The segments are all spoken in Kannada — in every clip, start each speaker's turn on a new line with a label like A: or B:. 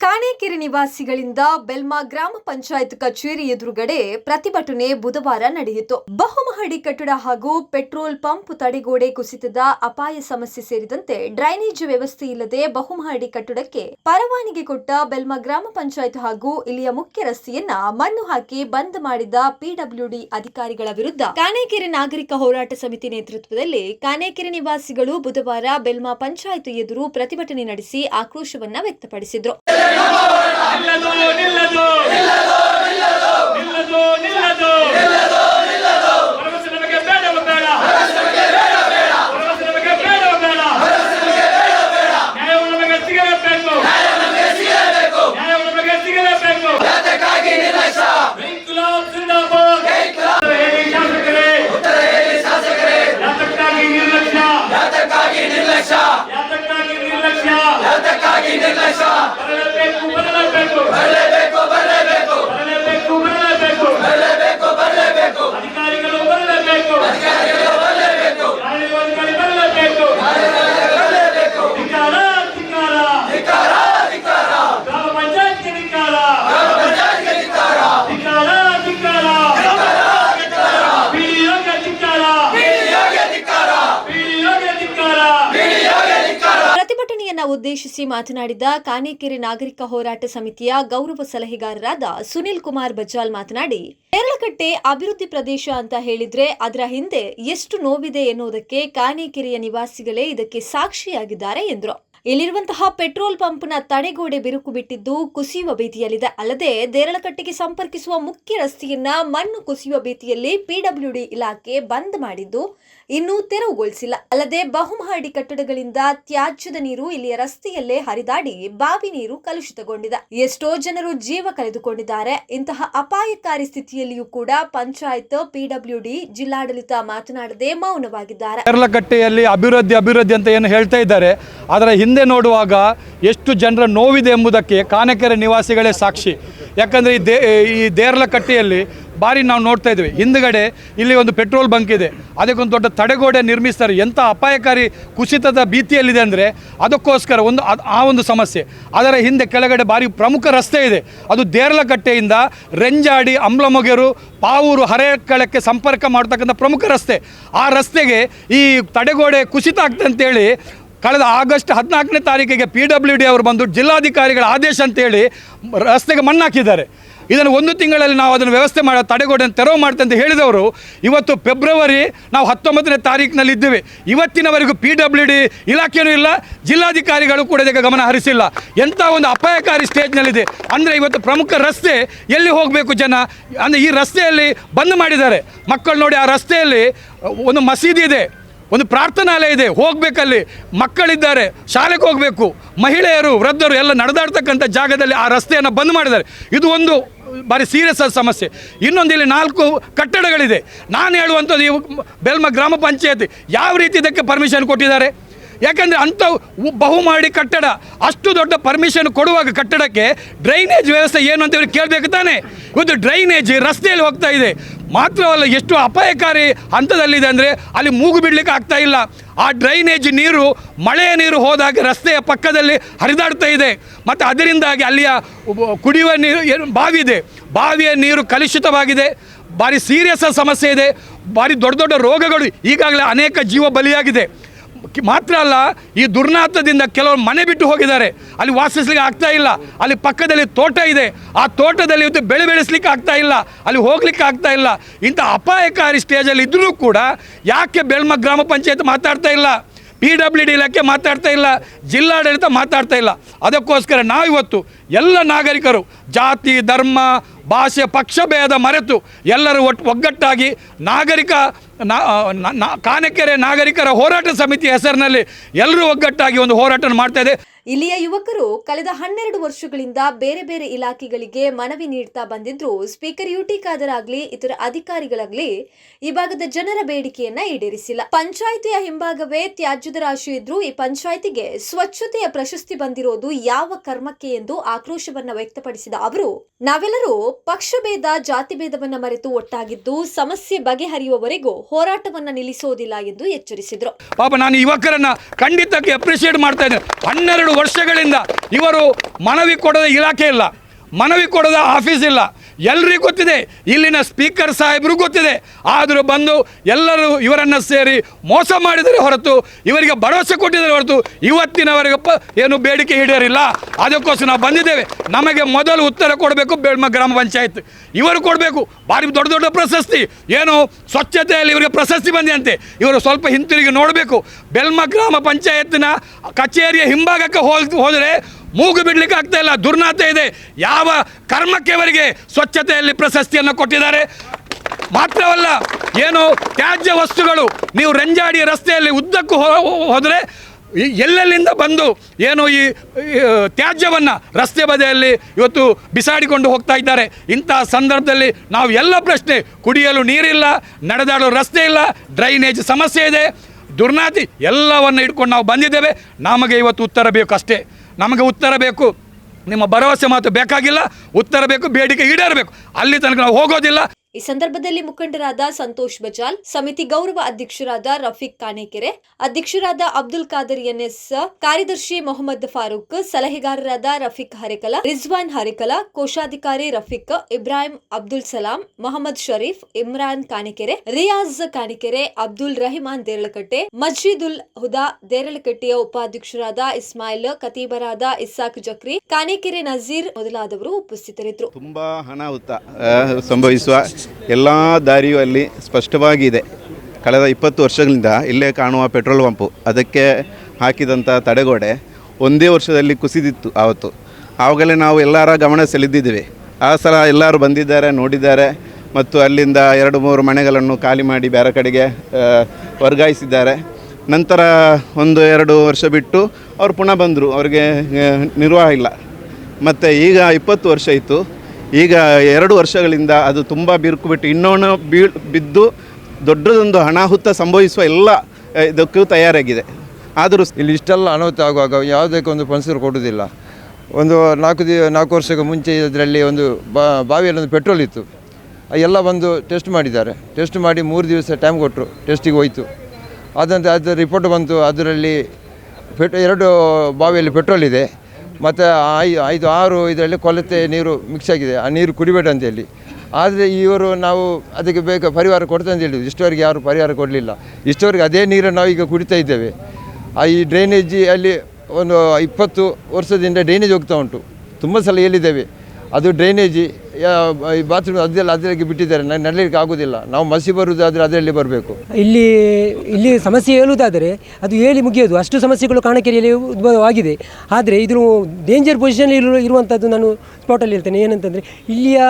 A: ಕಾಣೆಕೆರೆ ನಿವಾಸಿಗಳಿಂದ ಬೆಲ್ಮಾ ಗ್ರಾಮ ಪಂಚಾಯತ್ ಕಚೇರಿ ಎದುರುಗಡೆ ಪ್ರತಿಭಟನೆ ಬುಧವಾರ ನಡೆಯಿತು. ಬಹುಮಹಡಿ ಕಟ್ಟಡ ಹಾಗೂ ಪೆಟ್ರೋಲ್ ಪಂಪ್ ತಡೆಗೋಡೆ ಕುಸಿತದ ಅಪಾಯ ಸಮಸ್ಯೆ ಸೇರಿದಂತೆ ಡ್ರೈನೇಜ್ ವ್ಯವಸ್ಥೆ ಇಲ್ಲದೆ ಬಹುಮಹಡಿ ಕಟ್ಟಡಕ್ಕೆ ಪರವಾನಗಿ ಕೊಟ್ಟ ಬೆಲ್ಮಾ ಗ್ರಾಮ ಪಂಚಾಯತ್ ಹಾಗೂ ಇಲ್ಲಿಯ ಮುಖ್ಯ ರಸ್ತೆಯನ್ನ ಮಣ್ಣು ಹಾಕಿ ಬಂದ್ ಮಾಡಿದ ಪಿಡಬ್ಲ್ಯೂಡಿ ಅಧಿಕಾರಿಗಳ ವಿರುದ್ಧ ಕಾಣೇಕೆರೆ ನಾಗರಿಕ ಹೋರಾಟ ಸಮಿತಿ ನೇತೃತ್ವದಲ್ಲಿ ಕಾಣೇಕೆರೆ ನಿವಾಸಿಗಳು ಬುಧವಾರ ಬೆಲ್ಮಾ ಪಂಚಾಯತ್ ಎದುರು ಪ್ರತಿಭಟನೆ ನಡೆಸಿ ಆಕ್ರೋಶವನ್ನ ವ್ಯಕ್ತಪಡಿಸಿದ್ರು.
B: ನಿಲ್ಲದು ನಿಲ್ಲದು ನಿಲ್ಲದು ನಿಲ್ಲದು ಭರವಸೆ
A: ಪ್ರತಿಭಟನೆಯನ್ನ ಉದ್ದೇಶಿಸಿ ಮಾತನಾಡಿದ ಕಾನೇಕೆರೆ ನಾಗರಿಕ ಹೋರಾಟ ಸಮಿತಿಯ ಗೌರವ ಸಲಹೆಗಾರರಾದ ಸುನಿಲ್ ಕುಮಾರ್ ಬಜ್ವಾಲ್ ಮಾತನಾಡಿ, ಕೇರಳಕಟ್ಟೆ ಅಭಿವೃದ್ಧಿ ಪ್ರದೇಶ ಅಂತ ಹೇಳಿದ್ರೆ ಅದರ ಹಿಂದೆ ಎಷ್ಟು ನೋವಿದೆ ಎನ್ನುವುದಕ್ಕೆ ಕಾನೇಕೆರೆಯ ನಿವಾಸಿಗಳೇ ಇದಕ್ಕೆ ಸಾಕ್ಷಿಯಾಗಿದ್ದಾರೆ ಎಂದರು. ಇಲ್ಲಿರುವಂತಹ ಪೆಟ್ರೋಲ್ ಪಂಪ್ನ ತಡೆಗೋಡೆ ಬಿರುಕು ಬಿಟ್ಟಿದ್ದು ಕುಸಿಯುವ ಭೀತಿಯಲ್ಲಿದೆ. ಅಲ್ಲದೆ ದೇರಳಕಟ್ಟೆಗೆ ಸಂಪರ್ಕಿಸುವ ಮುಖ್ಯ ರಸ್ತೆಯನ್ನ ಮಣ್ಣು ಕುಸಿಯುವ ಭೀತಿಯಲ್ಲಿ ಪಿಡಬ್ಲ್ಯೂಡಿ ಇಲಾಖೆ ಬಂದ್ ಮಾಡಿದ್ದು ಇನ್ನೂ ತೆರವುಗೊಳಿಸಿಲ್ಲ. ಅಲ್ಲದೆ ಬಹುಮಹಡಿ ಕಟ್ಟಡಗಳಿಂದ ತ್ಯಾಜ್ಯದ ನೀರು ಇಲ್ಲಿಯ ರಸ್ತೆಯಲ್ಲೇ ಹರಿದಾಡಿ ಬಾವಿ ನೀರು ಕಲುಷಿತಗೊಂಡಿದೆ. ಎಷ್ಟೋ ಜನರು ಜೀವ ಕಳೆದುಕೊಂಡಿದ್ದಾರೆ. ಇಂತಹ ಅಪಾಯಕಾರಿ ಸ್ಥಿತಿಯಲ್ಲಿಯೂ ಕೂಡ ಪಂಚಾಯತ್ ಪಿಡಬ್ಲ್ಯೂಡಿ ಜಿಲ್ಲಾಡಳಿತ ಮಾತನಾಡದೆ ಮೌನವಾಗಿದ್ದಾರೆ.
C: ಅಭಿವೃದ್ಧಿ ಅಭಿವೃದ್ಧಿ ಅಂತ ಏನು ಹೇಳ್ತಾ ಇದ್ದಾರೆ. ಅದರ ಹಿಂದೆ ನೋಡುವಾಗ ಎಷ್ಟು ಜನರ ನೋವಿದೆ ಎಂಬುದಕ್ಕೆ ಕಾನಕೆರೆ ನಿವಾಸಿಗಳೇ ಸಾಕ್ಷಿ. ಯಾಕಂದರೆ ಈ ದೇ, ಈ ದೇರ್ಲಕಟ್ಟೆಯಲ್ಲಿ ಬಾರಿ ನಾವು ನೋಡ್ತಾ ಇದ್ವಿ. ಹಿಂದ್ಗಡೆ ಇಲ್ಲಿ ಒಂದು ಪೆಟ್ರೋಲ್ ಬಂಕ್ ಇದೆ. ಅದಕ್ಕೊಂದು ದೊಡ್ಡ ತಡೆಗೋಡೆ ನಿರ್ಮಿಸ್ತಾರೆ. ಎಂಥ ಅಪಾಯಕಾರಿ ಕುಸಿತದ ಭೀತಿಯಲ್ಲಿದೆ ಅಂದರೆ ಅದಕ್ಕೋಸ್ಕರ ಒಂದು, ಅದು, ಆ ಒಂದು ಸಮಸ್ಯೆ. ಅದರ ಹಿಂದೆ ಕೆಳಗಡೆ ಭಾರಿ ಪ್ರಮುಖ ರಸ್ತೆ ಇದೆ. ಅದು ದೇರ್ಲಕಟ್ಟೆಯಿಂದ ರೆಂಜಾಡಿ, ಅಂಬ್ಲಮೊಗೆರು, ಪಾವೂರು ಹರೇಕಳಕ್ಕೆ ಸಂಪರ್ಕ ಮಾಡ್ತಕ್ಕಂಥ ಪ್ರಮುಖ ರಸ್ತೆ. ಆ ರಸ್ತೆಗೆ ಈ ತಡೆಗೋಡೆ ಕುಸಿತ ಆಗ್ತಂತೇಳಿ ಕಳೆದ ಆಗಸ್ಟ್ ಹದಿನಾಲ್ಕನೇ ತಾರೀಕಿಗೆ ಪಿ ಡಬ್ಲ್ಯೂ ಡಿ ಅವರು ಬಂದು ಜಿಲ್ಲಾಧಿಕಾರಿಗಳ ಆದೇಶ ಅಂತೇಳಿ ರಸ್ತೆಗೆ ಮಣ್ಣು ಹಾಕಿದ್ದಾರೆ ಇದನ್ನು ಒಂದು ತಿಂಗಳಲ್ಲಿ ನಾವು ಅದನ್ನು ವ್ಯವಸ್ಥೆ ಮಾಡೋ ತಡೆಗೋಡೆಯನ್ನು ತೆರವು ಮಾಡ್ತೆ ಅಂತ ಹೇಳಿದವರು, ಇವತ್ತು ಫೆಬ್ರವರಿ ನಾವು ಹತ್ತೊಂಬತ್ತನೇ ತಾರೀಕಿನಲ್ಲಿ ಇದ್ದೇವೆ. ಇವತ್ತಿನವರೆಗೂ ಪಿ ಡಬ್ಲ್ಯೂ ಡಿ ಇಲಾಖೆಯೂ ಇಲ್ಲ, ಜಿಲ್ಲಾಧಿಕಾರಿಗಳು ಕೂಡ ಇದಕ್ಕೆ ಗಮನ ಹರಿಸಿಲ್ಲ. ಎಂಥ ಒಂದು ಅಪಾಯಕಾರಿ ಸ್ಟೇಜ್ನಲ್ಲಿದೆ. ಅಂದರೆ ಇವತ್ತು ಪ್ರಮುಖ ರಸ್ತೆ ಎಲ್ಲಿ ಹೋಗಬೇಕು ಜನ? ಅಂದರೆ ಈ ರಸ್ತೆಯಲ್ಲಿ ಬಂದ್ ಮಾಡಿದ್ದಾರೆ. ಮಕ್ಕಳು ನೋಡಿ ಆ ರಸ್ತೆಯಲ್ಲಿ ಒಂದು ಮಸೀದಿ ಇದೆ. ಒಂದು ಪ್ರಾರ್ಥನಾಲಯ ಇದೆ. ಹೋಗಬೇಕಲ್ಲಿ. ಮಕ್ಕಳಿದ್ದಾರೆ. ಶಾಲೆಗೆ ಹೋಗಬೇಕು. ಮಹಿಳೆಯರು, ವೃದ್ಧರು ಎಲ್ಲ ನಡೆದಾಡ್ತಕ್ಕಂಥ ಜಾಗದಲ್ಲಿ ಆ ರಸ್ತೆಯನ್ನು ಬಂದ್ ಮಾಡಿದ್ದಾರೆ. ಇದು ಒಂದು ಭಾರಿ ಸೀರಿಯಸ್ ಆದ ಸಮಸ್ಯೆ. ಇನ್ನೊಂದು ಇಲ್ಲಿ ನಾಲ್ಕು ಕಟ್ಟಡಗಳಿದೆ. ನಾನು ಹೇಳುವಂಥದ್ದು ಈ ಬೆಲ್ಮ ಗ್ರಾಮ ಪಂಚಾಯತ್ ಯಾವ ರೀತಿ ಇದಕ್ಕೆ ಪರ್ಮಿಷನ್ ಕೊಟ್ಟಿದ್ದಾರೆ? ಯಾಕೆಂದರೆ ಅಂಥ ಬಹುಮಾಡಿ ಕಟ್ಟಡ, ಅಷ್ಟು ದೊಡ್ಡ ಪರ್ಮಿಷನ್ ಕೊಡುವಾಗ ಕಟ್ಟಡಕ್ಕೆ ಡ್ರೈನೇಜ್ ವ್ಯವಸ್ಥೆ ಏನು ಅಂತ ಹೇಳಿ ಕೇಳಬೇಕು ತಾನೆ. ಇವತ್ತು ಡ್ರೈನೇಜ್ ರಸ್ತೆಯಲ್ಲಿ ಹೋಗ್ತಾ ಇದೆ. ಮಾತ್ರವಲ್ಲ ಎಷ್ಟು ಅಪಾಯಕಾರಿ ಹಂತದಲ್ಲಿದೆ ಅಂದರೆ ಅಲ್ಲಿ ಮೂಗು ಬಿಡಲಿಕ್ಕೆ ಆಗ್ತಾ ಇಲ್ಲ. ಆ ಡ್ರೈನೇಜ್ ನೀರು ಮಳೆಯ ನೀರು ಹೋದಾಗ ರಸ್ತೆಯ ಪಕ್ಕದಲ್ಲಿ ಹರಿದಾಡ್ತಾ ಇದೆ. ಮತ್ತು ಅದರಿಂದಾಗಿ ಅಲ್ಲಿಯ ಕುಡಿಯುವ ನೀರು ಬಾವಿ ಇದೆ. ಬಾವಿಯ ನೀರು ಕಲುಷಿತವಾಗಿದೆ. ಭಾರಿ ಸೀರಿಯಸ್ ಸಮಸ್ಯೆ ಇದೆ. ಭಾರಿ ದೊಡ್ಡ ದೊಡ್ಡ ರೋಗಗಳು ಈಗಾಗಲೇ ಅನೇಕ ಜೀವ ಬಲಿಯಾಗಿದೆ. ಮಾತ್ರ ಅಲ್ಲ, ಈ ದುರ್ನಾತದಿಂದ ಕೆಲವರು ಮನೆ ಬಿಟ್ಟು ಹೋಗಿದ್ದಾರೆ. ಅಲ್ಲಿ ವಾಸಿಸ್ಲಿಕ್ಕೆ ಆಗ್ತಾ ಇಲ್ಲ. ಅಲ್ಲಿ ಪಕ್ಕದಲ್ಲಿ ತೋಟ ಇದೆ. ಆ ತೋಟದಲ್ಲಿ ಇವತ್ತು ಬೆಳೆ ಬೆಳೆಸ್ಲಿಕ್ಕೆ ಆಗ್ತಾ ಇಲ್ಲ. ಅಲ್ಲಿ ಹೋಗ್ಲಿಕ್ಕೆ ಆಗ್ತಾ ಇಲ್ಲ. ಇಂಥ ಅಪಾಯಕಾರಿ ಸ್ಟೇಜಲ್ಲಿ ಇದ್ದರೂ ಕೂಡ ಯಾಕೆ ಬೆಳ್ಮ ಗ್ರಾಮ ಪಂಚಾಯತ್ ಮಾತಾಡ್ತಾ ಇಲ್ಲ? ಪಿ ಡಬ್ಲ್ಯೂ ಡಿ ಇಲಾಖೆ ಮಾತಾಡ್ತಾ ಇಲ್ಲ, ಜಿಲ್ಲಾಡಳಿತ ಮಾತಾಡ್ತಾ ಇಲ್ಲ. ಅದಕ್ಕೋಸ್ಕರ ನಾವಿವತ್ತು ಎಲ್ಲ ನಾಗರಿಕರು, ಜಾತಿ, ಧರ್ಮ, ಭಾಷೆ ಪಕ್ಷಭೇದ ಮರೆತು ಎಲ್ಲರೂ ಒಟ್ಟು ಒಗ್ಗಟ್ಟಾಗಿ ನಾಗರಿಕ, ನಾ- ಕಾನಕೆರೆ ನಾಗರಿಕರ ಹೋರಾಟ ಸಮಿತಿ ಹೆಸರಿನಲ್ಲಿ ಎಲ್ಲರೂ ಒಗ್ಗಟ್ಟಾಗಿ ಒಂದು ಹೋರಾಟ ಮಾಡ್ತಾ ಇದೆ.
A: ಇಲ್ಲಿಯ ಯುವಕರು ಕಳೆದ ಹನ್ನೆರಡು ವರ್ಷಗಳಿಂದ ಬೇರೆ ಬೇರೆ ಇಲಾಖೆಗಳಿಗೆ ಮನವಿ ನೀಡ್ತಾ ಬಂದಿದ್ರು. ಸ್ಪೀಕರ್ ಯುಟಿ ಖಾದರ್ ಆಗ್ಲಿ ಇತರ ಅಧಿಕಾರಿಗಳಾಗ್ಲಿ ಈ ಭಾಗದ ಜನರ ಬೇಡಿಕೆಯನ್ನ ಈಡೇರಿಸಿಲ್ಲ. ಪಂಚಾಯಿತಿಯ ಹಿಂಭಾಗವೇ ತ್ಯಾಜ್ಯದ ರಾಶಿ ಇದ್ರು ಈ ಪಂಚಾಯಿತಿಗೆ ಸ್ವಚ್ಛತೆಯ ಪ್ರಶಸ್ತಿ ಬಂದಿರೋದು ಯಾವ ಕರ್ಮಕ್ಕೆ ಎಂದು ಆಕ್ರೋಶವನ್ನ ವ್ಯಕ್ತಪಡಿಸಿದ ಅವರು, ನಾವೆಲ್ಲರೂ ಪಕ್ಷಭೇದ ಜಾತಿಭೇದವನ್ನ ಮರೆತು ಒಟ್ಟಾಗಿದ್ದು ಸಮಸ್ಯೆ ಬಗೆಹರಿಯುವವರೆಗೂ ಹೋರಾಟವನ್ನ ನಿಲ್ಲಿಸೋದಿಲ್ಲ ಎಂದು ಎಚ್ಚರಿಸಿದರು.
C: ಪಾಪ ನಾನು ಯುವಕರನ್ನ ಖಂಡಿತಕ್ಕೆ ಮಾಡ್ತಾ ಇದ್ದೇನೆ. ಹನ್ನೆರಡು ವರ್ಷಗಳಿಂದ ಇವರು ಮನವಿ ಕೊಡದ ಇಲಾಖೆ ಇಲ್ಲ ಮನವಿ ಕೊಡದ ಆಫೀಸ್ ಇಲ್ಲ. ಎಲ್ರಿಗೂ ಗೊತ್ತಿದೆ. ಇಲ್ಲಿನ ಸ್ಪೀಕರ್ ಸಾಹೇಬರು ಗೊತ್ತಿದೆ. ಆದರೂ ಬಂದು ಎಲ್ಲರೂ ಇವರನ್ನು ಸೇರಿ ಮೋಸ ಮಾಡಿದರೆ ಹೊರತು, ಇವರಿಗೆ ಭರವಸೆ ಕೊಟ್ಟಿದ್ದಾರೆ ಹೊರತು ಇವತ್ತಿನವರೆಗೆ ಪ ಏನು ಬೇಡಿಕೆ ಈಡೇರಿಲ್ಲ. ಅದಕ್ಕೋಸ್ಕರ ನಾವು ಬಂದಿದ್ದೇವೆ. ನಮಗೆ ಮೊದಲು ಉತ್ತರ ಕೊಡಬೇಕು ಬೇಡ್ಮ ಗ್ರಾಮ ಪಂಚಾಯತ್. ಇವರು ಕೊಡಬೇಕು. ಭಾರಿ ದೊಡ್ಡ ದೊಡ್ಡ ಪ್ರಶಸ್ತಿ. ಏನು ಸ್ವಚ್ಛತೆಯಲ್ಲಿ ಇವರಿಗೆ ಪ್ರಶಸ್ತಿ ಬಂದಿದಂತೆ. ಇವರು ಸ್ವಲ್ಪ ಹಿಂತಿರುಗಿ ನೋಡಬೇಕು. ಬೆಲ್ಮ ಗ್ರಾಮ ಪಂಚಾಯತ್ನ ಕಚೇರಿಯ ಹಿಂಭಾಗಕ್ಕೆ ಹೋಲ್ ಹೋದರೆ ಮೂಗು ಬಿಡ್ಲಿಕ್ಕೆ ಆಗ್ತಾ ಇಲ್ಲ, ದುರ್ನಾತ ಇದೆ. ಯಾವ ಕರ್ಮಕ್ಕೆ ಅವರಿಗೆ ಸ್ವಚ್ಛತೆಯಲ್ಲಿ ಪ್ರಶಸ್ತಿಯನ್ನು ಕೊಟ್ಟಿದ್ದಾರೆ? ಮಾತ್ರವಲ್ಲ, ಏನು ತ್ಯಾಜ್ಯ ವಸ್ತುಗಳು, ನೀವು ರಂಜಾಡಿ ರಸ್ತೆಯಲ್ಲಿ ಉದ್ದಕ್ಕೂ ಹೋದರೆ ಎಲ್ಲೆಲ್ಲಿಂದ ಬಂದು ಏನು ಈ ತ್ಯಾಜ್ಯವನ್ನು ರಸ್ತೆ ಬದಿಯಲ್ಲಿ ಇವತ್ತು ಬಿಸಾಡಿಕೊಂಡು ಹೋಗ್ತಾ ಇದ್ದಾರೆ. ಇಂತಹ ಸಂದರ್ಭದಲ್ಲಿ ನಾವು ಎಲ್ಲ ಪ್ರಶ್ನೆ, ಕುಡಿಯಲು ನೀರಿಲ್ಲ, ನಡೆದಾಡಲು ರಸ್ತೆ ಇಲ್ಲ, ಡ್ರೈನೇಜ್ ಸಮಸ್ಯೆ ಇದೆ, ದುರ್ನಾತಿ ಎಲ್ಲವನ್ನು ಇಟ್ಕೊಂಡು ನಾವು ಬಂದಿದ್ದೇವೆ. ನಮಗೆ ಇವತ್ತು ಉತ್ತರ ಬೇಕು ಅಷ್ಟೇ. ನಮಗೆ ಉತ್ತರ ಬೇಕು. ನಿಮ್ಮ ಭರವಸೆ ಮಾತು ಬೇಕಾಗಿಲ್ಲ. ಉತ್ತರ ಬೇಕು, ಬೇಡಿಕೆ ಈಡೇರಬೇಕು. ಅಲ್ಲಿ ತನಕ ನಾವು ಹೋಗೋದಿಲ್ಲ.
A: ಈ ಸಂದರ್ಭದಲ್ಲಿ ಮುಖಂಡರಾದ ಸಂತೋಷ್ ಬಜಾಲ್, ಸಮಿತಿ ಗೌರವ ಅಧ್ಯಕ್ಷರಾದ ರಫೀಕ್ ಕಾಣೇಕೆರೆ, ಅಧ್ಯಕ್ಷರಾದ ಅಬ್ದುಲ್ ಖಾದರ್ ಎನ್ಎಸ್, ಕಾರ್ಯದರ್ಶಿ ಮೊಹಮ್ಮದ್ ಫಾರೂಕ್, ಸಲಹೆಗಾರರಾದ ರಫೀಕ್ ಹರಿಕಲ, ರಿಜ್ವಾನ್ ಹರಿಕಲ, ಕೋಶಾಧಿಕಾರಿ ರಫೀಕ್, ಇಬ್ರಾಹಿಂ ಅಬ್ದುಲ್ ಸಲಾಂ, ಮೊಹಮ್ಮದ್ ಶರೀಫ್, ಇಮ್ರಾನ್ ಕಾಣಿಕೆರೆ, ರಿಯಾಜ್ ಕಾಣಿಕೆರೆ, ಅಬ್ದುಲ್ ರಹಿಮಾನ್ ದೇರಳಕಟ್ಟೆ ಮಜೀದುಲ್ ಹುದಾ ದೇರಳಕಟ್ಟೆಯ ಉಪಾಧ್ಯಕ್ಷರಾದ ಇಸ್ಮಾಯಿಲ್ ಕತೀಬರಾದ ಇಸ್ಸಾಕ್ ಜಕ್ರಿ, ಕಾಣಿಕೆರೆ ನಜೀರ್ ಮೊದಲಾದವರು ಉಪಸ್ಥಿತರಿದ್ದರು.
D: ತುಂಬಾ ಅನಾಹುತ ಸಂಭವಿಸುವ ಎಲ್ಲ ದಾರಿಯೂ ಅಲ್ಲಿ ಸ್ಪಷ್ಟವಾಗಿದೆ. ಕಳೆದ ಇಪ್ಪತ್ತು ವರ್ಷಗಳಿಂದ ಇಲ್ಲೇ ಕಾಣುವ ಪೆಟ್ರೋಲ್ ಪಂಪು. ಅದಕ್ಕೆ ಹಾಕಿದಂಥ ತಡೆಗೋಡೆ ಒಂದೇ ವರ್ಷದಲ್ಲಿ ಕುಸಿದಿತ್ತು ಆವತ್ತು. ಆವಾಗಲೇ ನಾವು ಎಲ್ಲರ ಗಮನ ಸೆಳೆದಿದ್ದೀವಿ. ಆ ಸಲ ಎಲ್ಲರೂ ಬಂದಿದ್ದಾರೆ, ನೋಡಿದ್ದಾರೆ ಮತ್ತು ಅಲ್ಲಿಂದ ಎರಡು ಮೂರು ಮನೆಗಳನ್ನು ಖಾಲಿ ಮಾಡಿ ಬೇರೆ ಕಡೆಗೆ ವರ್ಗಾಯಿಸಿದ್ದಾರೆ. ನಂತರ ಒಂದು ಎರಡು ವರ್ಷ ಬಿಟ್ಟು ಅವರು ಪುನಃ ಬಂದರು. ಅವರಿಗೆ ನಿರ್ವಾಹ ಇಲ್ಲ. ಮತ್ತು ಈಗ ಇಪ್ಪತ್ತು ವರ್ಷ ಇತ್ತು ಈಗ ಎರಡು ವರ್ಷಗಳಿಂದ ಅದು ತುಂಬ ಬಿರುಕು ಇನ್ನೊಂದು ಬೀಳ್ ಬಿದ್ದು ದೊಡ್ಡದೊಂದು ಅನಾಹುತ ಸಂಭವಿಸುವ ಎಲ್ಲ ಇದಕ್ಕೂ ತಯಾರಾಗಿದೆ. ಆದರೂ
E: ಇಲ್ಲಿ ಇಷ್ಟೆಲ್ಲ ಅನಾಹುತ ಆಗುವಾಗ ಯಾವುದಕ್ಕೆ ಒಂದು ಪನ್ಸರ್ ಕೊಡುವುದಿಲ್ಲ. ಒಂದು ನಾಲ್ಕು ದಿ, ನಾಲ್ಕು ವರ್ಷಕ್ಕೆ ಮುಂಚೆ ಇದರಲ್ಲಿ ಒಂದು ಬಾವಿಯಲ್ಲಿ ಒಂದು ಪೆಟ್ರೋಲ್ ಇತ್ತು. ಎಲ್ಲ ಬಂದು ಟೆಸ್ಟ್ ಮಾಡಿದ್ದಾರೆ. ಟೆಸ್ಟ್ ಮಾಡಿ ಮೂರು ದಿವಸ ಟೈಮ್ ಕೊಟ್ಟರು ಟೆಸ್ಟಿಗೆ ಹೋಯಿತು. ಅದಂತೆ ಅದರ ರಿಪೋರ್ಟ್ ಬಂತು, ಅದರಲ್ಲಿ ಪೆಟ್, ಎರಡು ಬಾವಿಯಲ್ಲಿ ಪೆಟ್ರೋಲ್ ಇದೆ. ಮತ್ತು ಐ ಐದು, ಆರು ಇದರಲ್ಲಿ ಕೊಲತೆ ನೀರು ಮಿಕ್ಸ್ ಆಗಿದೆ. ಆ ನೀರು ಕುಡಿಬೇಡ ಅಂತ ಹೇಳಿ. ಆದರೆ ಇವರು ನಾವು ಅದಕ್ಕೆ ಬೇಗ ಪರಿಹಾರ ಕೊಡ್ತೇವೆ ಅಂತ ಹೇಳಿದ್ವಿ ಇಷ್ಟವರೆಗೆ ಯಾರು ಪರಿಹಾರ ಕೊಡಲಿಲ್ಲ. ಇಷ್ಟವರೆಗೆ ಅದೇ ನೀರನ್ನು ಈಗ ಕುಡಿತಾ ಇದ್ದೇವೆ. ಆ ಈ ಡ್ರೈನೇಜ್ ಅಲ್ಲಿ ಒಂದು ಇಪ್ಪತ್ತು ವರ್ಷದಿಂದ ಡ್ರೈನೇಜ್ ಹೋಗ್ತಾ ಉಂಟು. ತುಂಬ ಸಲ ಹೇಳಿದ್ದೇವೆ ಅದು ಡ್ರೈನೇಜ್ ಈ ಬಾತ್ರೂಮ್ ಅದೆಲ್ಲ ಅದರಲ್ಲಿ ಬಿಟ್ಟಿದ್ದಾರೆ. ನಾನು ನಡಲಿಕ್ಕೆ ಆಗೋದಿಲ್ಲ. ನಾವು ಮಸಿ ಬರುವುದಾದರೆ ಅದರಲ್ಲಿ ಬರಬೇಕು.
F: ಇಲ್ಲಿ ಇಲ್ಲಿ ಸಮಸ್ಯೆ ಹೇಳುವುದಾದರೆ ಅದು ಹೇಳಿ ಮುಗಿಯೋದು. ಅಷ್ಟು ಸಮಸ್ಯೆಗಳು ಕಾಣಕೆರೆಯಲ್ಲಿ ಉದ್ಭವವಾಗಿದೆ. ಆದರೆ ಇದು ಡೇಂಜರ್ ಪೊಸಿಷನ್ ಇರು ಇರುವಂಥದ್ದು ನಾನು ಸ್ಪಾಟಲ್ಲಿ ಇರ್ತೇನೆ ಏನಂತಂದರೆ ಇಲ್ಲಿಯ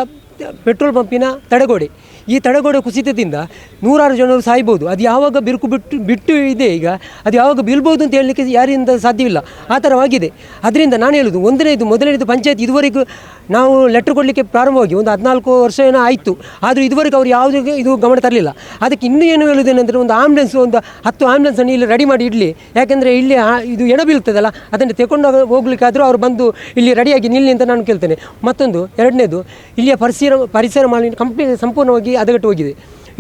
F: ಪೆಟ್ರೋಲ್ ಪಂಪಿನ ತಡೆಗೋಡೆ. ಈ ತಡೆಗೋಡೆ ಕುಸಿತದಿಂದ ನೂರಾರು ಜನರು ಸಾಯ್ಬೋದು. ಅದು ಯಾವಾಗ ಬಿರುಕು ಬಿಟ್ಟು ಬಿಟ್ಟು ಇದೆ ಈಗ, ಅದು ಯಾವಾಗ ಬೀಳ್ಬೋದು ಅಂತ ಹೇಳಲಿಕ್ಕೆ ಯಾರಿಂದ ಸಾಧ್ಯವಿಲ್ಲ. ಆ ಥರವಾಗಿದೆ ಅದರಿಂದ ನಾನು ಹೇಳೋದು, ಒಂದನೇದು, ಮೊದಲನೇದು ಪಂಚಾಯತ್ ಇದುವರೆಗೂ ನಾವು ಲೆಟ್ರ್ ಕೊಡಲಿಕ್ಕೆ ಪ್ರಾರಂಭವಾಗಿ ಒಂದು ಹದಿನಾಲ್ಕು ವರ್ಷ ಏನೋ ಆಯಿತು. ಆದರೂ ಇದುವರೆಗೂ ಅವರು ಯಾವುದೇ ಇದು ಗಮನ ತರಲಿಲ್ಲ. ಅದಕ್ಕೆ ಇನ್ನೂ ಏನು ಹೇಳುವುದೇನೆಂದರೆ ಒಂದು ಆಂಬ್ಯುಲೆನ್ಸ್ ಒಂದು ಹತ್ತು ಆಂಬ್ಯುಲೆನ್ಸನ್ನು ಇಲ್ಲಿ ರೆಡಿ ಮಾಡಿ ಇಡಲಿ. ಯಾಕೆಂದರೆ ಇಲ್ಲಿ ಇದು ಎಣ ಬೀಳ್ತದಲ್ಲ, ಅದನ್ನು ತಗೊಂಡು ಹೋಗ್ಲಿಕ್ಕಾದರೂ ಅವರು ಬಂದು ಇಲ್ಲಿ ರೆಡಿಯಾಗಿ ನಿಲ್ಲಿ ಅಂತ ನಾನು ಕೇಳ್ತೇನೆ. ಮತ್ತೊಂದು, ಎರಡನೇದು, ಇಲ್ಲಿಯ ಪರಿಸರ ಪರಿಸರ ಮಾಲಿನ್ಯ ಕಂಪ್ಲೀಟ್ ಸಂಪೂರ್ಣವಾಗಿ ಹದಗೆಟ್ಟು ಹೋಗಿದೆ.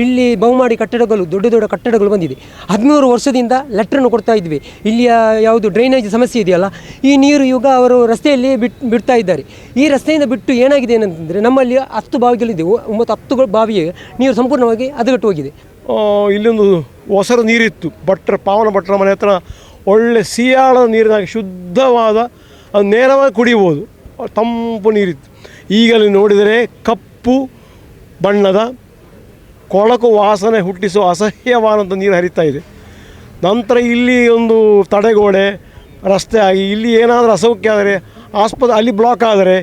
F: ಇಲ್ಲಿ ಬಹುಮಾಡಿ ಕಟ್ಟಡಗಳು, ದೊಡ್ಡ ದೊಡ್ಡ ಕಟ್ಟಡಗಳು ಬಂದಿದೆ. ಹದಿಮೂರು ವರ್ಷದಿಂದ ಲೆಟ್ರನ್ನು ಕೊಡ್ತಾ ಇದ್ವಿ. ಇಲ್ಲಿಯ ಯಾವುದು ಡ್ರೈನೇಜ್ ಸಮಸ್ಯೆ ಇದೆಯಲ್ಲ, ಈ ನೀರು ಈಗ ಅವರು ರಸ್ತೆಯಲ್ಲಿ ಬಿಟ್ಟು ಬಿಡ್ತಾ ಇದ್ದಾರೆ. ಈ ರಸ್ತೆಯಿಂದ ಬಿಟ್ಟು ಏನಾಗಿದೆ ಏನಂತಂದರೆ, ನಮ್ಮಲ್ಲಿ ಹತ್ತು ಬಾವಿಗಳಿದೆ. ಒಂಬತ್ತು ಹತ್ತು ಬಾವಿಯ ನೀರು ಸಂಪೂರ್ಣವಾಗಿ ಹದಗೆಟ್ಟು ಹೋಗಿದೆ.
G: ಇಲ್ಲೊಂದು ಹೊಸರು ನೀರಿತ್ತು. ಭಟ್ರ, ಪಾವನ ಭಟ್ರ ಮನೆ ಹತ್ರ ಒಳ್ಳೆ ಸಿಯಾಳದ ನೀರಿನಾಗ ಶುದ್ಧವಾದ ನೇರವಾಗಿ ಕುಡಿಬೋದು. ತಂಪು ನೀರಿತ್ತು. ಈಗಲೇ ನೋಡಿದರೆ ಕಪ್ಪು ಬಣ್ಣದ ಕೊಳಕು ವಾಸನೆ ಹುಟ್ಟಿಸುವ ಅಸಹ್ಯವಾದಂಥ ನೀರು ಹರಿತಾ ಇದೆ. ನಂತರ ಇಲ್ಲಿ ಒಂದು ತಡೆಗೋಡೆ ರಸ್ತೆ ಆಗಿ, ಇಲ್ಲಿ ಏನಾದರೂ ಅಸೌಖ್ಯ ಆದರೆ, ಆಸ್ಪತ್ರೆ ಅಲ್ಲಿ ಬ್ಲಾಕ್ ಆದರೆ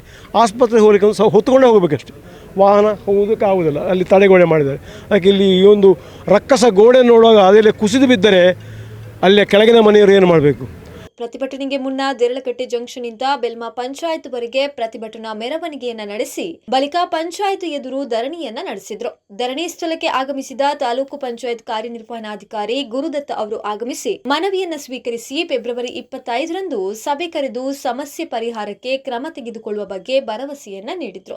G: ಆಸ್ಪತ್ರೆಗೆ ಹೋಗಲಿಕ್ಕೆ ಒಂದು ಹೊತ್ಕೊಂಡೇ ಹೋಗಬೇಕಷ್ಟೆ. ವಾಹನ ಹೋಗೋದಕ್ಕೆ ಆಗುವುದಿಲ್ಲ ಅಲ್ಲಿ ತಡೆಗೋಡೆ ಮಾಡಿದ್ದಾರೆ. ಅದಕ್ಕೆ ಇಲ್ಲಿ ಈ ಒಂದು ರಕ್ಕಸ ಗೋಡೆ ನೋಡುವಾಗ ಅದೆಲ್ಲ ಕುಸಿದು ಬಿದ್ದರೆ ಅಲ್ಲೇ ಕೆಳಗಿನ ಮನೆಯವರು ಏನು ಮಾಡಬೇಕು?
A: ಪ್ರತಿಭಟನೆಗೆ ಮುನ್ನ ದೇರಳಕಟ್ಟೆ ಜಂಕ್ಷನ್ ಇಂದ ಬೆಲ್ಮಾ ಪಂಚಾಯತ್ ವರೆಗೆ ಪ್ರತಿಭಟನಾ ಮೆರವಣಿಗೆಯನ್ನ ನಡೆಸಿ, ಬಳಿಕ ಪಂಚಾಯತ್ ಎದುರು ಧರಣಿಯನ್ನ ನಡೆಸಿದ್ರು. ಧರಣಿ ಸ್ಥಳಕ್ಕೆ ಆಗಮಿಸಿದ ತಾಲೂಕು ಪಂಚಾಯತ್ ಕಾರ್ಯನಿರ್ವಹಣಾಧಿಕಾರಿ ಗುರುದತ್ತ ಅವರು ಆಗಮಿಸಿ ಮನವಿಯನ್ನ ಸ್ವೀಕರಿಸಿ ಫೆಬ್ರವರಿ ಇಪ್ಪತ್ತೈದರಂದು ಸಭೆ ಕರೆದು ಸಮಸ್ಯೆ ಪರಿಹಾರಕ್ಕೆ ಕ್ರಮ ತೆಗೆದುಕೊಳ್ಳುವ ಬಗ್ಗೆ ಭರವಸೆಯನ್ನ ನೀಡಿದ್ರು.